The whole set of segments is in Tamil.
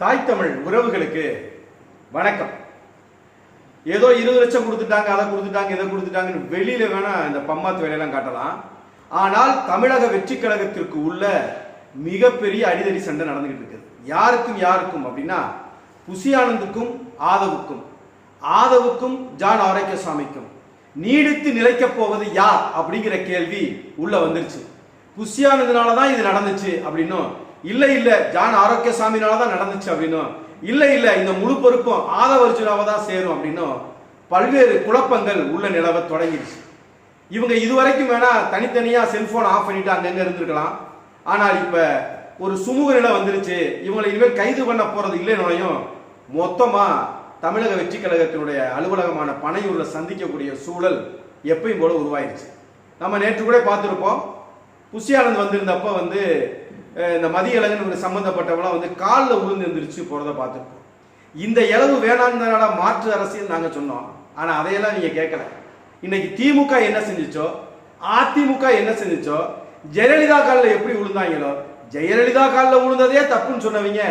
தாய் தமிழ் உறவுகளுக்கு வணக்கம். ஏதோ இருபது லட்சம் கொடுத்துட்டாங்க அதை கொடுத்துட்டாங்க இதை கொடுத்துட்டாங்கன்னு வெளியில வேணா இந்த பம்மாத்து வேலையெல்லாம் காட்டலாம். ஆனால் தமிழக வெற்றி கழகத்திற்கு உள்ள மிகப்பெரிய அடிதடி சண்டை நடந்துகிட்டு இருக்குது. யாருக்கும் யாருக்கும் அப்படின்னா புசியானந்துக்கும் ஆதவுக்கும். ஆதவுக்கும் ஜான் ஆரோக்கியசாமிக்கும். நீடித்து நிலைக்க போவது யார் அப்படிங்கிற கேள்வி உள்ள வந்துருச்சு. புஷியானதுனால தான் இது நடந்துச்சு அப்படின்னும் இல்லை இல்லை ஜான் ஆரோக்கியசாமினால தான் நடந்துச்சு அப்படின்னும் இல்லை இல்லை இந்த முழு பொறுப்பும் ஆதவ அர்ஜுனாவை தான் சேரும் அப்படின்னும் பல்வேறு குழப்பங்கள் உள்ள நிலவ தொடங்கிடுச்சு. இவங்க இதுவரைக்கும் வேணா தனித்தனியாக செல்ஃபோன் ஆஃப் பண்ணிட்டு அங்கங்கே இருந்திருக்கலாம். ஆனால் இப்போ ஒரு சுமூக நிலை வந்துருச்சு. இவங்களை இனிமேல் கைது பண்ண போறது இல்லைன்னு மொத்தமாக தமிழக வெற்றி கழகத்தினுடைய அலுவலகமான பனையூரில் சந்திக்கக்கூடிய சூழல் எப்பயும் போல உருவாயிருச்சு. நம்ம நேற்று கூட பார்த்துருப்போம். புஷியானந்த் வந்திருந்தப்போ வந்து இந்த மதிய இளங்கன் சம்மந்தப்பட்டவெல்லாம் வந்து காலில் விழுந்து எழுந்திரிச்சு போகிறத பார்த்துருப்போம். இந்த இளவு வேணாங்கிறனால மாற்று அரசியல் நாங்கள் சொன்னோம். ஆனால் அதையெல்லாம் நீங்கள் கேட்கல இன்னைக்கு திமுக என்ன செஞ்சிச்சோ அதிமுக என்ன செஞ்சிச்சோ ஜெயலலிதா காலில் எப்படி விழுந்தாங்களோ ஜெயலலிதா காலில் விழுந்ததே தப்புன்னு சொன்னவங்க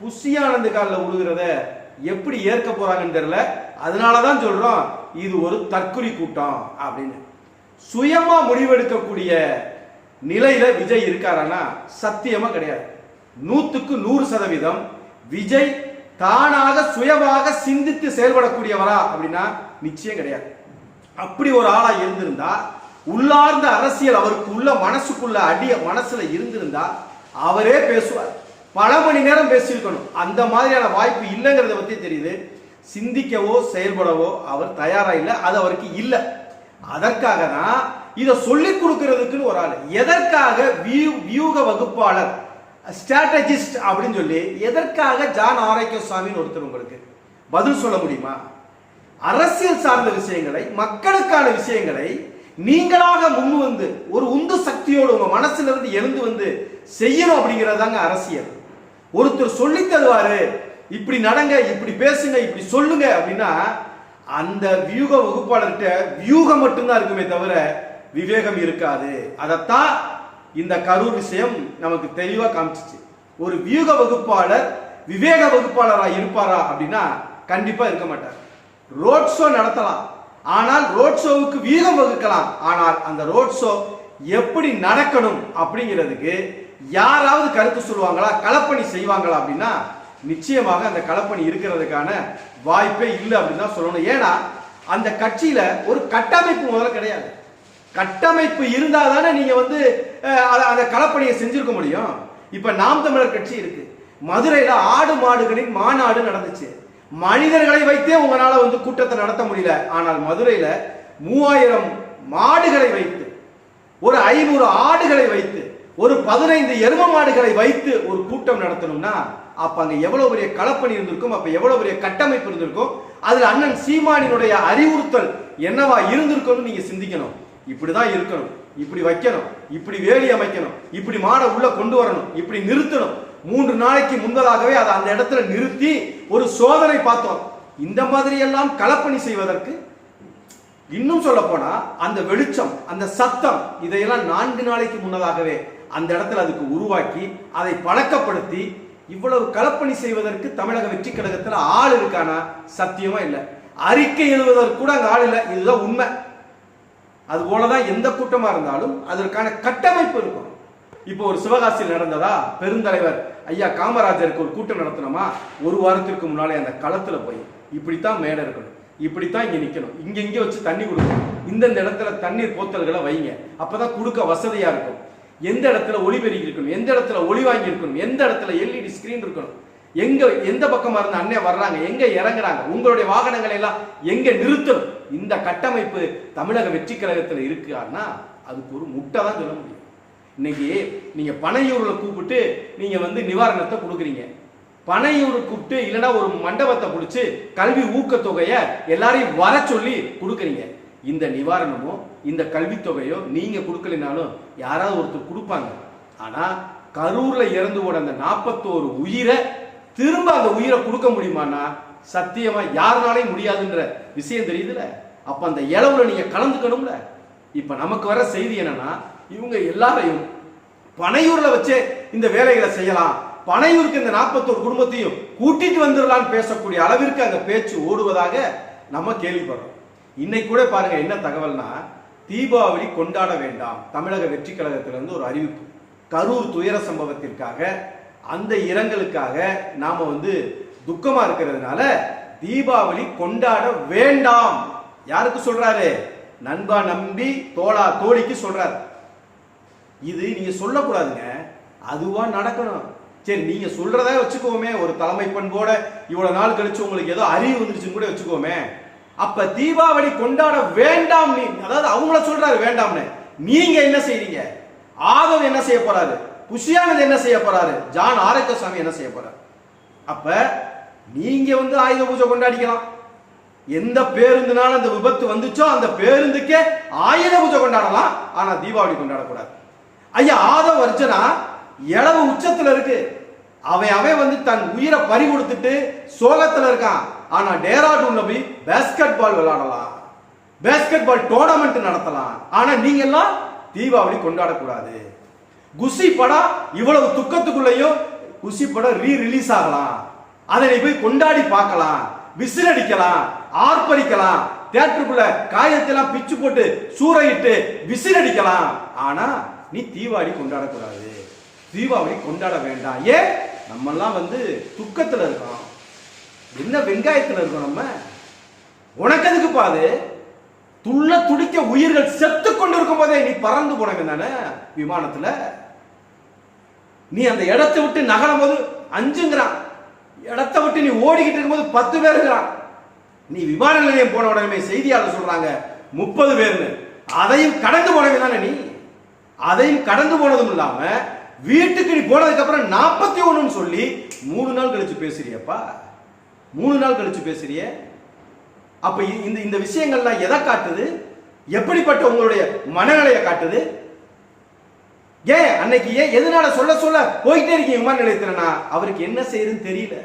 புஷியானந்து காலில் விழுகிறத எப்படி ஏற்க போறாங்கன்னு தெரியல. அதனாலதான் சொல்றோம் இது ஒரு தற்கொலை கூட்டம் அப்படின்னு. சுயமா முடிவெடுக்கக்கூடிய நிலையில விஜய் இருக்காரானா சத்தியமா கிடையாது. நூத்துக்கு நூறு சதவீதம் விஜய் தானாக சுயமாக சிந்தித்து செயல்படக்கூடியவரா அப்படின்னா நிச்சயம் கிடையாது. அப்படி ஒரு ஆளா இருந்திருந்தா உள்ளார்ந்த அரசியல் அவருக்கு உள்ள மனசுக்குள்ள அடிய மனசுல இருந்திருந்தா அவரே பேசுவார். பல மணி நேரம் பேசியிருக்கணும். அந்த மாதிரியான வாய்ப்பு இல்லைங்கிறத பத்தி தெரியுது. சிந்திக்கவோ செயல்படவோ அவர் தயாரா இல்லை. அது அவருக்கு இல்லை. அதற்காக தான் இதை சொல்லிக் கொடுக்கறதுக்குன்னு ஒரு ஆள். எதற்காக வியூ வியூக வகுப்பாளர் ஸ்ட்ராட்டஜிஸ்ட் அப்படின்னு சொல்லி எதற்காக ஜான் ஆரோக்கிய சுவாமின்னு ஒருத்தர் உங்களுக்கு பதில் சொல்ல முடியுமா? அரசியல் சார்ந்த விஷயங்களை மக்களுக்கான விஷயங்களை நீங்களாக முன் வந்து ஒரு உந்து சக்தியோடு உங்க மனசுல இருந்து எழுந்து வந்து செய்யணும் அப்படிங்கிறது தாங்க அரசியல். ஒருத்தர் சொல்லி தருவாரு இப்படி நடங்க இப்படி பேசுங்க இப்படி சொல்லுங்க அப்படின்னா அந்த வியூக வகுப்பாளர்கிட்ட வியூகம் மட்டும்தான் இருக்குமே தவிர விவேகம் இருக்காது. அதைத்தான் இந்த கரூர் விஷயம் நமக்கு தெளிவாக காமிச்சிச்சு. ஒரு வியூக வகுப்பாளர் விவேக வகுப்பாளராக இருப்பாரா அப்படின்னா கண்டிப்பாக இருக்க மாட்டார். ரோட் ஷோ நடத்தலாம். ஆனால் ரோட் ஷோவுக்கு வீகம் வகுக்கலாம். ஆனால் அந்த ரோட் ஷோ எப்படி நடக்கணும் அப்படிங்கிறதுக்கு யாராவது கருத்து சொல்லுவாங்களா கலப்பணி செய்வாங்களா அப்படின்னா நிச்சயமாக அந்த கலப்பணி இருக்கிறதுக்கான வாய்ப்பே இல்லை அப்படின்னு தான் சொல்லணும். ஏன்னா அந்த கட்சியில ஒரு கட்டமைப்பு முதல்ல கிடையாது. கட்டமைப்பு இருந்தால் தானே நீங்க வந்து அதை அந்த களப்பணியை செஞ்சிருக்க முடியும். இப்ப நாம் தமிழர் கட்சி இருக்கு. மதுரையில் ஆடு மாடுகளின் மாநாடு நடந்துச்சு. மனிதர்களை வைத்தே உங்களால் வந்து கூட்டத்தை நடத்த முடியல. ஆனால் மதுரையில் மூவாயிரம் மாடுகளை வைத்து ஒரு ஐநூறு ஆடுகளை வைத்து ஒரு பதினைந்து எரும மாடுகளை வைத்து ஒரு கூட்டம் நடத்தணும்னா அப்ப அங்க எவ்வளவு பெரிய களப்பணி இருந்திருக்கும் அப்ப எவ்வளவு பெரிய கட்டமைப்பு இருந்திருக்கும் அதுல அண்ணன் சீமானினுடைய அறிவுறுத்தல் என்னவா இருந்திருக்கும்னு நீங்க சிந்திக்கணும். இப்படிதான் இருக்கணும். இப்படி வைக்கணும். இப்படி வேலி அமைக்கணும். இப்படி மாடை உள்ள கொண்டு வரணும். இப்படி நிறுத்தணும். மூன்று நாளைக்கு முன்னதாகவே அதை அந்த இடத்துல நிறுத்தி ஒரு சோதனை பார்த்தோம். இந்த மாதிரி எல்லாம் கலப்பணி செய்வதற்கு இன்னும் சொல்ல போனா அந்த வெளிச்சம் அந்த சத்தம் இதையெல்லாம் நான்கு நாளைக்கு முன்னதாகவே அந்த இடத்துல அதுக்கு உருவாக்கி அதை பழக்கப்படுத்தி இவ்வளவு கலப்பணி செய்வதற்கு தமிழக வெற்றி கழகத்துல ஆள் இருக்கானா? சத்தியமா இல்லை. அறிக்கை எழுதுவதற்கு கூட அங்க ஆள் இல்லை. இதுதான் உண்மை. அது போலதான் எந்த கூட்டமா இருந்தாலும் அதற்கான கட்டமைப்பு இருக்கும். இப்போ ஒரு சிவகாசியில் நடந்ததா? பெருந்தலைவர் ஐயா காமராஜருக்கு ஒரு கூட்டம் நடத்தணுமா? ஒரு வாரத்திற்கு முன்னாலே அந்த களத்துல போய் இப்படித்தான் மேடை இருக்கணும் இப்படித்தான் இங்க நிக்கணும் இங்க இங்க வச்சு தண்ணி கொடுக்கணும் இந்தந்த இடத்துல தண்ணீர் போத்தல்களை வைங்க அப்பதான் கொடுக்க வசதியா இருக்கும். எந்த இடத்துல ஒளிபெருகி இருக்கணும் எந்த இடத்துல ஒளி வாங்கி இருக்கணும் எந்த இடத்துல எல்இடி ஸ்கிரீன் இருக்கணும் எங்க எந்த பக்கமா இருந்து அண்ணே வர்றாங்க எங்க இறங்குறாங்க உங்களுடைய வாகனங்களை எல்லாம் எங்க நிறுத்தணும்? இந்த கட்டமைப்பு தமிழக வெற்றி கழகத்தில் இருக்கான்னா அதுக்கு ஒரு முட்டை தான் சொல்ல முடியும். இன்னைக்கு நீங்க பனையூர்ல கூப்பிட்டு நீங்க வந்து நிவாரணத்தை கொடுக்குறீங்க. பனையூர் கூப்பிட்டு இல்லைன்னா ஒரு மண்டபத்தை பிடிச்சி கல்வி ஊக்கத்தொகையை எல்லாரையும் வர சொல்லி கொடுக்குறீங்க. இந்த நிவாரணமோ இந்த கல்வித்தொகையோ நீங்க கொடுக்கலைனாலும் யாராவது ஒருத்தர் கொடுப்பாங்க. ஆனா கரூர்ல இறந்து போன அந்த நாற்பத்தோரு உயிரை திரும்ப அந்த உயிரை கொடுக்க முடியுமானா சத்தியமா யாருனாலையும் முடியாதுன்ற விஷயம் தெரியுதுல? அப்ப அந்த இளவுல நீங்க கலந்துக்கணும்ல. இப்ப நமக்கு வர செய்தி என்னன்னா இவங்க எல்லாரையும் பனையூர்ல வச்சே இந்த வேலைகளை செய்யலாம். பனையூருக்கு இந்த நாற்பத்தோரு குடும்பத்தையும் கூட்டிட்டு வந்துடலான்னு பேசக்கூடிய அளவிற்கு அங்க பேச்சு ஓடுவதாக நம்ம கேள்விப்படுறோம். இன்னைக்கு கூட பாருங்க என்ன தகவல்னா தீபாவளி கொண்டாட வேண்டாம். தமிழக வெற்றி கழகத்திலிருந்து ஒரு அறிவிப்பு. கரூர் துயர சம்பவத்திற்காக அந்த இரங்கலுக்காக நாம வந்து துக்கமா இருக்கிறதுனால தீபாவளி கொண்டாட வேண்டாம். யாருக்கு சொல்றாரு? நண்பா நம்பி தோழா தோழிக்கு சொல்றாரு. இது நீங்க சொல்லக்கூடாதுங்க. அதுவா நடக்கணும். சரி நீங்க சொல்றதா வச்சுக்கோமே. ஒரு தலைமை பண்போட இவ்வளவு நாள் கழிச்சு உங்களுக்கு ஏதோ அறிவு வந்துருச்சுன்னு கூட வச்சுக்கோமே. அப்ப தீபாவளி கொண்டாட வேண்டாம் நீ அதாவது அவங்கள சொல்றாரு வேண்டாம்னு. நீங்க என்ன செய்றீங்க? ஆதவ் என்ன செய்ய போறாரு? குஷியானது என்ன செய்ய போறாரு? ஜான் ஆரோக்கியசாமி என்ன செய்ய போறாரு? அப்ப நீங்க வந்து ஆயுத பூஜை கொண்டாடிக்கலாம். எந்த பேருந்துனால அந்த விபத்து வந்துச்சோ அந்த பேருந்துக்கே ஆயுத பூஜை கொண்டாடலாம். ஆனா தீபாவளி கொண்டாடக்கூடாது. ஐயா ஆத வர்ஜனா இளவு உச்சத்துல இருக்கு. அவன் அவன் வந்து தன் உயிரை பறி கொடுத்துட்டு சோகத்துல இருக்கான். ஆனா டேராடூன்ல போய் பேஸ்கெட் பால் விளையாடலாம். பேஸ்கெட் பால் டோர்னமெண்ட் நடத்தலாம். ஆனா நீங்க எல்லாம் தீபாவளி கொண்டாடக்கூடாது. குசி படம் இவ்வளவு துக்கத்துக்குள்ளேயும் குசி படம் ரீ ரிலீஸ் ஆகலாம். அதை நீ போய் கொண்டாடி பார்க்கலாம் விசில் அடிக்கலாம் ஆர்ப்பரிக்கலாம் தேட்டருக்குள்ள காயத்தெல்லாம் பிச்சு போட்டு சூறையிட்டு விசில் அடிக்கலாம் ஆனா நீ தீபாவளி கொண்டாடக்கூடாது. தீபாவளி கொண்டாட வேண்டாம். ஏன்? நம்மெல்லாம் வந்து துக்கத்துல இருக்கோம். என்ன வெங்காயத்துல இருக்கோம் நம்ம? உனக்கு எதுக்கு பாது துள்ள துடிக்க உயிர்கள் செத்து கொண்டு இருக்கும் போதே நீ பறந்து போனவன் தானே? விமானத்துல? நீ அந்த இடத்தை விட்டு நகரும் போது அஞ்சுங்கிறான். இடத்தை விட்டு நீ ஓடிக்கிட்டு இருக்கும்போது பத்து பேருங்கிறான். நீ விமான நிலையம் போன உடனே செய்தியாளர் சொல்றாங்க முப்பது பேர்னு அதையும் கடந்து போனவே தானே நீ? அதையும் கடந்து போனதும் இல்லாம வீட்டுக்கு நீ போனதுக்கு அப்புறம் நாற்பத்தி ஒண்ணுன்னு சொல்லி மூணு நாள் கழிச்சு பேசுறியப்பா. மூணு நாள் கழிச்சு பேசுறிய. அப்ப இ- இந்த இந்த விஷயங்கள்லாம் எதை காட்டுது? எப்படிப்பட்ட உங்களுடைய மனநிலையை காட்டுது? ஏன்? அன்னைக்கு ஏன்? எதனால? சொல்ல சொல்ல போயிட்டே இருக்கீங்க விமான நிலையத்துலனா? அவருக்கு என்ன செய்யறதுன்னு தெரியல.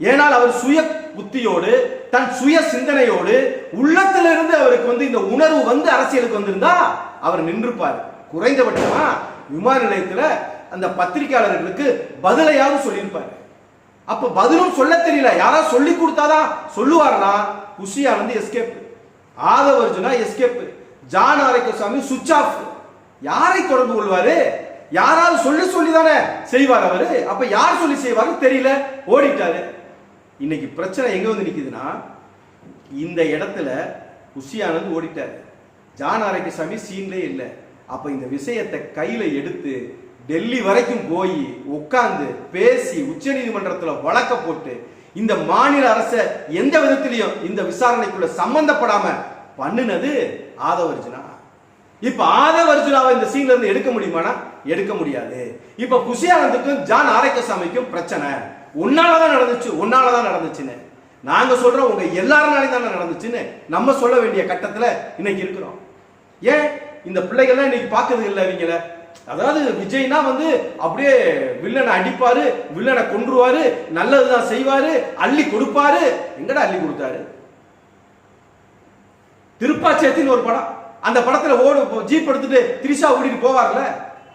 ஏனால் அவர் சுய புத்தியோடு தன் சுய சிந்தனையோடு உள்ளத்திலிருந்து அவருக்கு வந்து இந்த உணர்வு வந்து அரசியலுக்கு வந்திருந்தா அவர் நின்றுப்பார். குறைந்தபட்சமா விமான நிலையத்துல அந்த பத்திரிகையாளர்களுக்கு பதிலையாவது சொல்லியிருப்பாரு. அப்ப பதிலும் சொல்ல தெரியல. யாராவது சொல்லி கொடுத்தாதான் சொல்லுவாருன்னா குஷியானந்து எஸ்கேப் ஆதவர்ஜுனா எஸ்கேப் ஜான் ஆரோக்கியசாமி சுவிட்ச் ஆஃப் யாரை தொடர்பு கொள்வாரு? யாராவது சொல்லி சொல்லி தானே செய்வார் அவரு. அப்ப யார் சொல்லி செய்வாரு தெரியல. ஓடிட்டாரு. இன்னைக்கு பிரச்சனை எங்க வந்து நிக்குதுன்னா இந்த இடத்துல குஷியானந்த் ஓடிட்டாரு. ஜான் ஆரோக்கியசாமி சீன்லே இல்லை. அப்ப இந்த விஷயத்தை கையில எடுத்து டெல்லி வரைக்கும் போய் உட்கார்ந்து பேசி உச்சநீதிமன்றத்துல வழக்க போட்டு இந்த மாநில அரசை எந்த விதத்திலையும் இந்த விசாரணைக்குள்ள சம்பந்தப்படாம பண்ணுனது ஆதவர்ஜனா இப்ப ஆதவர்ஜுனாவை இந்த சீன்ல இருந்து எடுக்க முடியுமானா? எடுக்க முடியாது. இப்ப குஷியானந்துக்கும் ஜான் ஆரோக்கியசாமிக்கும் பிரச்சனை. உன்னாலதான் நடந்துச்சு உன்னாலதான் நடந்துச்சுன்னு. நாங்க சொல்றோம் உங்க எல்லாருனாலையும் தானே நடந்துச்சுன்னு. நம்ம சொல்ல வேண்டிய கட்டத்துல இன்னைக்கு இருக்கிறோம். ஏன்? இந்த பிள்ளைகள்லாம் இன்னைக்கு பாக்குறது இல்ல இவங்கள. அதாவது விஜய்னா வந்து அப்படியே வில்லனை அடிப்பாரு வில்லனை கொன்றுவாரு நல்லதுதான் செய்வாரு அள்ளி கொடுப்பாரு. எங்கடா அள்ளி கொடுத்தாரு? திருப்பாச்சேத்தின்னு ஒரு படம். அந்த படத்துல ஓடு ஜீப் எடுத்துட்டு திரிஷா ஓடிட்டு போவார்ல?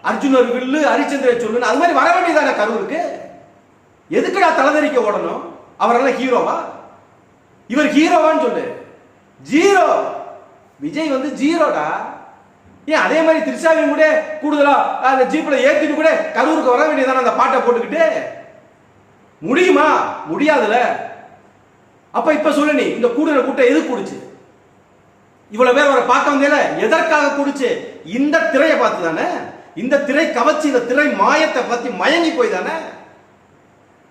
அர்ஜுனர் வில்லு ஹரிச்சந்திர சொல்லுன்னு. அது மாதிரி வர வேண்டியதானே கரூருக்கு? எதுக்குடா தலைதறிக்க ஓடணும்? அவரெல்லாம் ஹீரோவா? இவர் ஹீரோவான்னு சொல்லு. ஜீரோ! விஜய் வந்து ஜீரோடா? ஏன் அதே மாதிரி திரிஷாவையும் கூட கூடுதலா அந்த ஜீப்ல ஏத்திட்டு கூட கரூருக்கு வர வேண்டியதானே அந்த பாட்டை போட்டுக்கிட்டு? முடியுமா? முடியாதுல. அப்ப இப்ப சொல்லு நீ இந்த கூடுதல் கூட்டம் எது கூடுச்சு? இவ்வளவு பேர் அவரை பார்க்க எதற்காக குடிச்சு இந்த திரையை பார்த்து தானே? இந்த திரை கவச்சு இந்த திரை மாயத்தை பத்தி மயங்கி போய் தானே?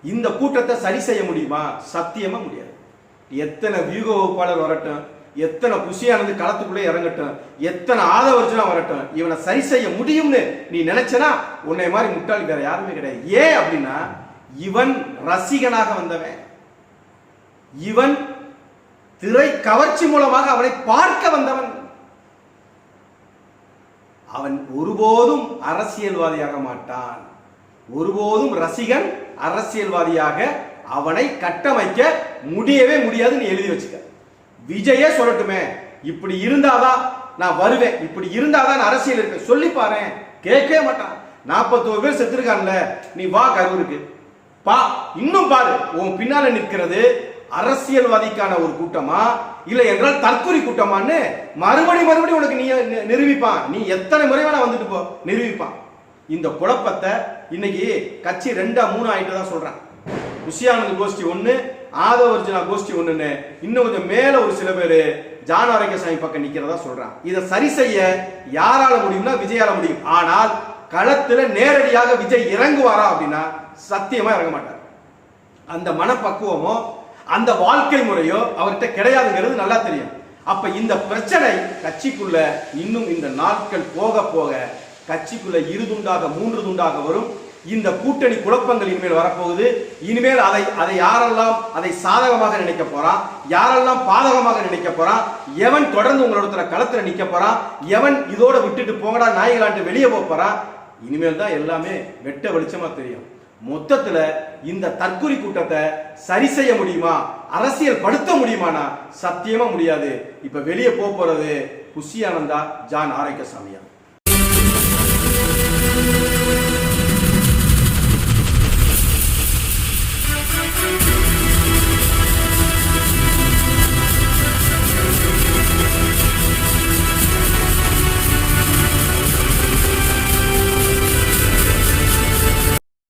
இந்த கூட்டத்தை சரி செய்ய முடியுமா? சத்தியமா முடியாது. எத்தனை வியூக வகுப்பாளர் வரட்டும் எத்தனை குஷியானது களத்துக்குள்ளே இறங்கட்டும் எத்தனை ஆதவர்ஜனா வரட்டும் இவனை சரி செய்ய முடியும்னு நீ நினைச்சனா உன்னை மாதிரி முட்டாளி வேற யாருமே கிடையாது. ஏன் அப்படின்னா இவன் ரசிகனாக வந்தவன். இவன் திரை கவர்ச்சி மூலமாக அவனை பார்க்க வந்தவன். அவன் ஒருபோதும் அரசியல்வாதியாக மாட்டான். ஒருபோதும் ரசிகன் அரசியல்வாதியாக அவனை கட்டமைக்க முடியவே முடியாதுன்னு எழுதி வச்சுக்க. விஜயே சொல்லட்டுமே இப்படி இருந்தாதான் நான் வருவேன் இப்படி இருந்தாதான் அரசியல் இருக்க சொல்லி பாரு கேட்கவே மாட்டான். நாற்பத்தோரு பேர் செத்துருக்கான்ல நீ வா கரூருக்கு. பா இன்னும் பாரு உன் பின்னால நிற்கிறது அரசியல்வாதிக்கான ஒரு கூட்டமா? இல்ல என்றால் தற்கொலை கூட்டமான்னு மறுபடி மறுபடி உனக்கு நீ நிரூபிப்பான். நீ எத்தனை முறை வேணா வந்துட்டு போ நிரூபிப்பான். இந்த குழப்பத்தை இன்னைக்கு கட்சி ரெண்டா மூணு ஆயிட்டு தான் சொல்றேன். குஷியானந்த் கோஷ்டி ஒண்ணு ஆதவர்ஜுனா கோஷ்டி ஒண்ணுன்னு இன்னும் கொஞ்சம் மேல ஒரு சில பேர் ஜான் ஆரோக்கியசாமி பக்கம் நிக்கிறதா சொல்றான். இதை சரி செய்ய யாரால முடியும்னா விஜயால முடியும். ஆனால் களத்துல நேரடியாக விஜய் இறங்குவாரா அப்படின்னா சத்தியமா இறங்க மாட்டார். அந்த மனப்பக்குவமோ அந்த வாழ்க்கை முறையோ அவர்கிட்ட கிடையாதுங்கிறது நல்லா தெரியும். அப்ப இந்த பிரச்சனை கட்சிக்குள்ள இன்னும் இந்த நாட்கள் போக போக கட்சிக்குள்ள இரு துண்டாக மூன்று துண்டாக வரும். இந்த கூட்டணி குழப்பங்கள் இனிமேல் வரப்போகுது. இனிமேல் அதை அதை யாரெல்லாம் அதை சாதகமாக நினைக்க போறான் யாரெல்லாம் பாதகமாக நினைக்க போறான் எவன் தொடர்ந்து உங்களோட களத்துல நிக்க போறான் எவன் இதோட விட்டுட்டு போங்கடா நாய்களான்ட்டு வெளியே போக போறான் இனிமேல் தான் எல்லாமே வெட்ட வெளிச்சமா தெரியும். மொத்தத்துல இந்த தற்கொலை கூட்டத்தை சரி செய்ய முடியுமா? அரசியல் படுத்த முடியுமானா? சத்தியமா முடியாது. இப்ப வெளியே போக போறது குஷியானந்தா ஜான் ஆரோக்கியசாமியா.